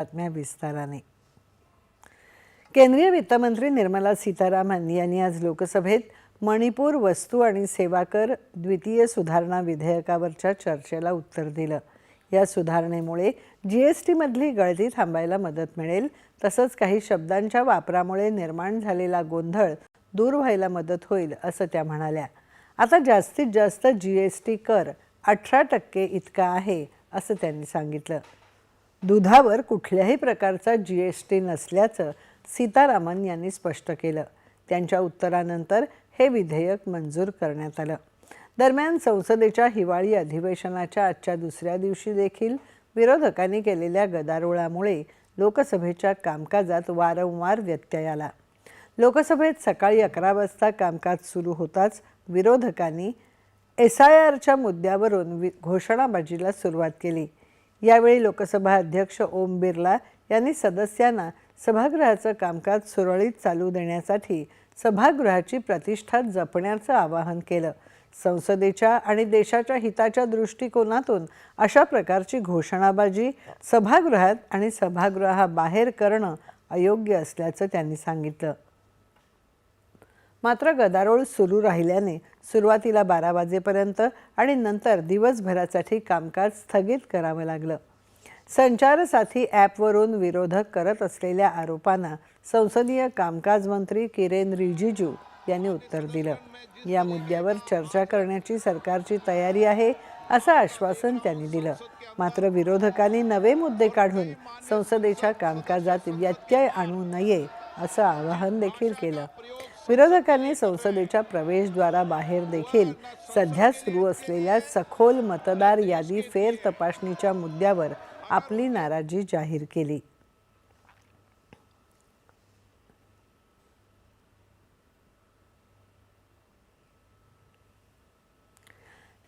बातम्या विस्ताराने. केंद्रीय वित्तमंत्री निर्मला सीतारामन यांनी आज लोकसभेत मणिपूर वस्तू आणि सेवा कर द्वितीय सुधारणा विधेयकावरच्या चर्चेला उत्तर दिलं. या सुधारणेमुळे जी एस टीमधली गळती थांबायला मदत मिळेल तसंच काही शब्दांच्या वापरामुळे निर्माण झालेला गोंधळ दूर व्हायला मदत होईल असं त्या म्हणाल्या. आता जास्तीत जास्त जी एस टी कर अठरा टक्के इतका आहे असं त्यांनी सांगितलं. दुधावर कुठल्याही प्रकारचा जी एस टी नसल्याचं सीतारामन यांनी स्पष्ट केलं. त्यांच्या उत्तरानंतर हे विधेयक मंजूर करण्यात आलं. दरम्यान संसदेच्या हिवाळी अधिवेशनाच्या आजच्या दुसऱ्या दिवशी देखील विरोधकांनी केलेल्या गदारोळामुळे लोकसभेच्या कामकाजात वारंवार व्यत्यय आला. लोकसभेत सकाळी अकरा वाजता कामकाज सुरू होताच विरोधकांनी एस आय आरच्या मुद्द्यावरून वि घोषणाबाजीला सुरुवात केली. यावेळी लोकसभा अध्यक्ष ओम बिर्ला यांनी सदस्यांना सभागृहाचं कामकाज सुरळीत चालू देण्यासाठी सभागृहाची प्रतिष्ठा जपण्याचं आवाहन केलं. संसदेच्या आणि देशाच्या हिताच्या दृष्टिकोनातून अशा प्रकारची घोषणाबाजी सभागृहात आणि सभागृहाबाहेर करणं अयोग्य असल्याचं त्यांनी सांगितलं. मात्र गदारोळ सुरू राहिल्याने सुरुवातीला बारा वाजेपर्यंत आणि नंतर दिवसभरासाठी कामकाज स्थगित करावं लागलं. संचारसाथी ॲपवरून विरोधक करत असलेल्या आरोपांना संसदीय कामकाज मंत्री किरेन रिजिजू यांनी उत्तर दिलं. या मुद्द्यावर चर्चा करण्याची सरकारची तयारी आहे असं आश्वासन त्यांनी दिलं. मात्र विरोधकांनी नवे मुद्दे काढून संसदेच्या कामकाजात व्यत्यय आणू नये असं आवाहन देखील केलं. विरोधकांनी संसदेच्या प्रवेशद्वाराबाहेर देखील सध्या सुरू असलेल्या सखोल मतदार यादी फेर तपासणीच्या मुद्द्यावर आपली नाराजी जाहीर केली.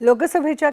लोकसभेच्या